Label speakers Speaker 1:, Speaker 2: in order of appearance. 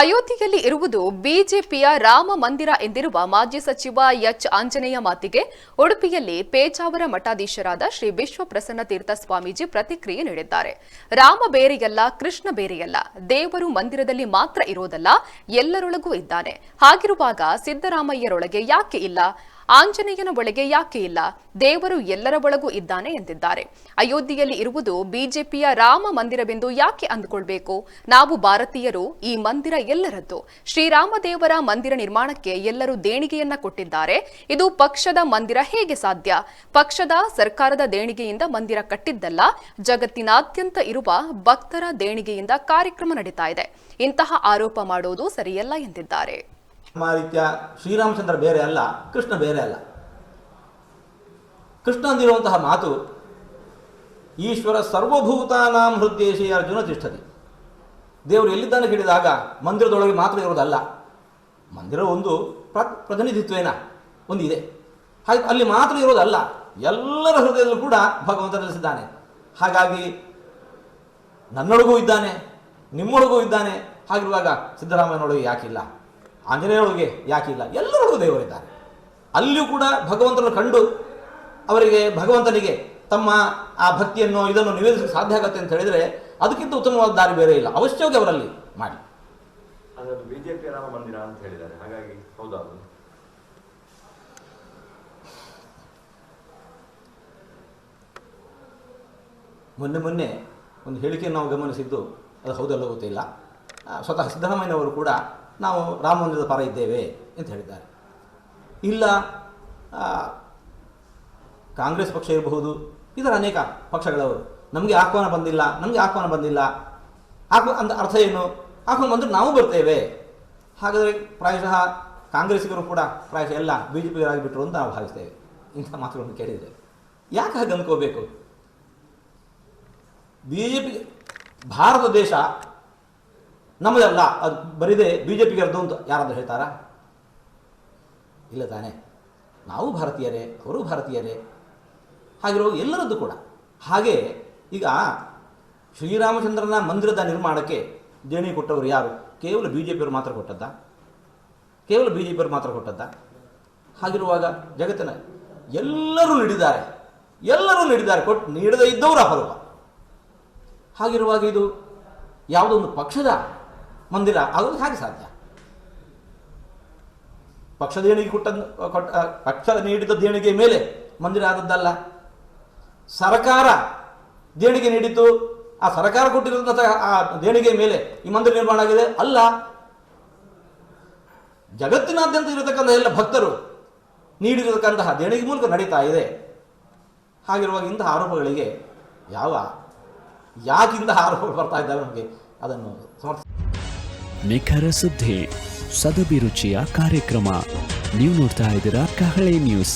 Speaker 1: ಅಯೋಧ್ಯೆಯಲ್ಲಿ ಇರುವುದು ಬಿಜೆಪಿಯ ರಾಮ ಮಂದಿರ ಎಂದಿರುವ ಮಾಜಿ ಸಚಿವ ಎಚ್ ಆಂಜನೇಯ ಮಾತಿಗೆ ಉಡುಪಿಯಲ್ಲಿ ಪೇಜಾವರ ಮಠಾಧೀಶರಾದ ಶ್ರೀ ವಿಶ್ವಪ್ರಸನ್ನ ತೀರ್ಥ ಸ್ವಾಮೀಜಿ ಪ್ರತಿಕ್ರಿಯೆ ನೀಡಿದ್ದಾರೆ. ರಾಮ ಬೇರೆಯಲ್ಲ, ಕೃಷ್ಣ ಬೇರೆಯಲ್ಲ, ದೇವರು ಮಂದಿರದಲ್ಲಿ ಮಾತ್ರ ಇರೋದಲ್ಲ, ಎಲ್ಲರೊಳಗೂ ಇದ್ದಾನೆ. ಹಾಗಿರುವಾಗ ಸಿದ್ದರಾಮಯ್ಯರೊಳಗೆ ಯಾಕೆ ಇಲ್ಲ? ಆಂಜನೇಯನ ಒಳಗೆ ಯಾಕೆ ಇಲ್ಲ? ದೇವರು ಎಲ್ಲರ ಒಳಗೂ ಇದ್ದಾನೆ ಎಂದಿದ್ದಾರೆ. ಅಯೋಧ್ಯೆಯಲ್ಲಿ ಇರುವುದು ಬಿಜೆಪಿಯ ರಾಮ ಮಂದಿರವೆಂದು ಯಾಕೆ ಅಂದುಕೊಳ್ಬೇಕು? ನಾವು ಭಾರತೀಯರು ಈ ಮಂದಿರ ಎಲ್ಲರದ್ದು. ಶ್ರೀರಾಮದೇವರ ಮಂದಿರ ನಿರ್ಮಾಣಕ್ಕೆ ಎಲ್ಲರೂ ದೇಣಿಗೆಯನ್ನ ಕೊಟ್ಟಿದ್ದಾರೆ. ಇದು ಪಕ್ಷದ ಮಂದಿರ ಹೇಗೆ ಸಾಧ್ಯ? ಪಕ್ಷದ ಸರ್ಕಾರದ ದೇಣಿಗೆಯಿಂದ ಮಂದಿರ ಕಟ್ಟಿದ್ದಲ್ಲ, ಜಗತ್ತಿನಾದ್ಯಂತ ಇರುವ ಭಕ್ತರ ದೇಣಿಗೆಯಿಂದ ಕಾರ್ಯಕ್ರಮ ನಡೀತಾ ಇದೆ. ಇಂತಹ ಆರೋಪ ಮಾಡೋದು ಸರಿಯಲ್ಲ ಎಂದಿದ್ದಾರೆ.
Speaker 2: ನಮ್ಮ ರೀತಿಯ ಶ್ರೀರಾಮಚಂದ್ರ ಬೇರೆ ಅಲ್ಲ, ಕೃಷ್ಣ ಬೇರೆ ಅಲ್ಲ. ಕೃಷ್ಣ ಅಂದಿರುವಂತಹ ಮಾತು, ಈಶ್ವರ ಸರ್ವಭೂತಾನಾಂ ಹೃದಯೇಶಿ ಅರ್ಜುನ ತಿಷ್ಠತಿ. ದೇವರು ಎಲ್ಲಿದ್ದಾನೆ ಹೇಳಿದಾಗ ಮಂದಿರದೊಳಗೆ ಮಾತ್ರ ಇರೋದಲ್ಲ ಮಂದಿರ ಒಂದು ಪ್ರ, ಪ್ರತಿನಿಧಿತ್ವೇನ ಒಂದಿದೆ. ಹಾಗೆ ಅಲ್ಲಿ ಮಾತ್ರ ಇರೋದಲ್ಲ ಎಲ್ಲರ ಹೃದಯದಲ್ಲೂ ಕೂಡ ಭಗವಂತ ನೆಲೆಸಿದ್ದಾನೆ. ಹಾಗಾಗಿ ನನ್ನೊಳಗೂ ಇದ್ದಾನೆ, ನಿಮ್ಮೊಳಗೂ ಇದ್ದಾನೆ, ಹಾಗಿರುವಾಗ ಸಿದ್ದರಾಮಯ್ಯನೊಳಗೆ ಯಾಕಿಲ್ಲ. ಆಂಜನೇಯನೊಳಗೆ ಯಾಕಿಲ್ಲ ಎಲ್ಲರೊಳಗೂ ದೇವರಿದ್ದಾರೆ. ಅಲ್ಲಿಯೂ ಕೂಡ ಭಗವಂತನನ್ನು ಕಂಡು ಅವರಿಗೆ ಭಗವಂತನಿಗೆ ತಮ್ಮ ಆ ಭಕ್ತಿಯನ್ನು ಇದನ್ನು ನಿವೇದಿಸಲು ಸಾಧ್ಯ ಆಗುತ್ತೆ ಅಂತ ಹೇಳಿದರೆ ಅದಕ್ಕಿಂತ ಉತ್ತಮವಾದ ದಾರಿ ಬೇರೆ ಇಲ್ಲ. ಅವಶ್ಯವಾಗಿ ಅವರಲ್ಲಿ ಮಾಡಿ.
Speaker 3: ಬಿಜೆಪಿ ರಾಮ ಮಂದಿರ ಅಂತ ಹೇಳಿದ್ದಾರೆ. ಹಾಗಾಗಿ ಹೌದಾ
Speaker 2: ಮೊನ್ನೆ ಮೊನ್ನೆ ಒಂದು ಹೇಳಿಕೆಯನ್ನು ನಾವು ಗಮನಿಸಿದ್ದು ಅದು ಹೌದಲ್ಲ ಗೊತ್ತಿಲ್ಲ. ಸ್ವತಃ ಸಿದ್ದರಾಮಯ್ಯನವರು ಕೂಡ ನಾವು ರಾಮ ಮಂದಿರದ ಪರ ಇದ್ದೇವೆ ಅಂತ ಹೇಳಿದ್ದಾರೆ. ಇಲ್ಲ ಕಾಂಗ್ರೆಸ್ ಪಕ್ಷ ಇರಬಹುದು ಇದರ ಅನೇಕ ಪಕ್ಷಗಳವರು, ನಮಗೆ ಆಹ್ವಾನ ಬಂದಿಲ್ಲ, ನಮಗೆ ಆಹ್ವಾನ ಬಂದಿಲ್ಲ. ಆಹ್ವ ಅಂತ ಅರ್ಥ ಏನು? ಆಹ್ವಾನ ಬಂದರೆ ನಾವು ಬರ್ತೇವೆ. ಹಾಗಾದರೆ ಪ್ರಾಯಶಃ ಕಾಂಗ್ರೆಸ್ಸಿಗರು ಕೂಡ ಪ್ರಾಯಶಃ ಎಲ್ಲ ಬಿ ಜೆ ಬಿಟ್ಟರು ಅಂತ ನಾವು ಭಾವಿಸ್ತೇವೆ. ಇಂಥ ಮಾತುಗಳನ್ನು ಕೇಳಿದರೆ. ಯಾಕೆ ಹಾಗೆ ಅಂದ್ಕೋಬೇಕು? ಬಿ ಜೆ ಪಿ ಭಾರತ ದೇಶ ನಮ್ಮದಲ್ಲ ಅದು ಬರೀದೆ ಬಿ ಜೆ ಪಿಗರದ್ದು ಅಂತ ಯಾರಾದರೂ ಹೇಳ್ತಾರಾ? ಇಲ್ಲ ತಾನೇ. ನಾವು ಭಾರತೀಯರೇ, ಅವರು ಭಾರತೀಯರೇ. ಹಾಗಿರೋ ಎಲ್ಲರದ್ದು ಕೂಡ. ಹಾಗೆ ಈಗ ಶ್ರೀರಾಮಚಂದ್ರನ ಮಂದಿರದ ನಿರ್ಮಾಣಕ್ಕೆ ದೇಣಿ ಕೊಟ್ಟವರು ಯಾರು? ಕೇವಲ ಬಿ ಜೆ ಪಿಯವರು ಮಾತ್ರ ಕೊಟ್ಟದ್ದ? ಕೇವಲ ಬಿ ಜೆ ಪಿಯವರು ಮಾತ್ರ ಕೊಟ್ಟದ್ದ? ಹಾಗಿರುವಾಗ ಜಗತ್ತಿನ ಎಲ್ಲರೂ ನೀಡಿದ್ದಾರೆ. ಎಲ್ಲರೂ ನೀಡಿದ್ದಾರೆ ಕೊಟ್ಟು ನೀಡದೇ ಇದ್ದವರು ಅಪರೂಪ. ಹಾಗಿರುವಾಗ ಇದು ಯಾವುದೊಂದು ಪಕ್ಷದ ಮಂದಿರ ಆಗೋದು ಹಾಗೆ ಸಾಧ್ಯ. ಪಕ್ಷ ದೇಣಿಗೆ ಕೊಟ್ಟ ಕೊಟ್ಟ ಪಕ್ಷ ನೀಡಿದ ದೇಣಿಗೆ ಮೇಲೆ ಮಂದಿರ ಆದದ್ದಲ್ಲ. ಸರ್ಕಾರ ದೇಣಿಗೆ ನೀಡಿತು ಆ ಸರ್ಕಾರ ಕೊಟ್ಟಿರುವಂತಹ ಆ ದೇಣಿಗೆ ಮೇಲೆ ಈ ಮಂದಿರ ನಿರ್ಮಾಣ ಆಗಿದೆ. ಅಲ್ಲ, ಜಗತ್ತಿನಾದ್ಯಂತ ಇರತಕ್ಕಂಥ ಎಲ್ಲ ಭಕ್ತರು ನೀಡಿರತಕ್ಕಂತಹ ದೇಣಿಗೆ ಮೂಲಕ ನಡೀತಾ ಇದೆ. ಹಾಗಿರುವಾಗ ಇಂತಹ ಆರೋಪಗಳಿಗೆ ಯಾವ, ಯಾಕಿಂತಹ ಆರೋಪಗಳು ಬರ್ತಾ ಇದ್ದಾವೆ ನಮಗೆ ಅದನ್ನು ಸಮರ್ಥ
Speaker 4: ನಿಖರ ಸುದ್ದಿ ಸದಭಿರುಚಿಯ ಕಾರ್ಯಕ್ರಮ ನೀವು ನೋಡ್ತಾ ಇದ್ದೀರಾ ಕಹಳೆ ನ್ಯೂಸ್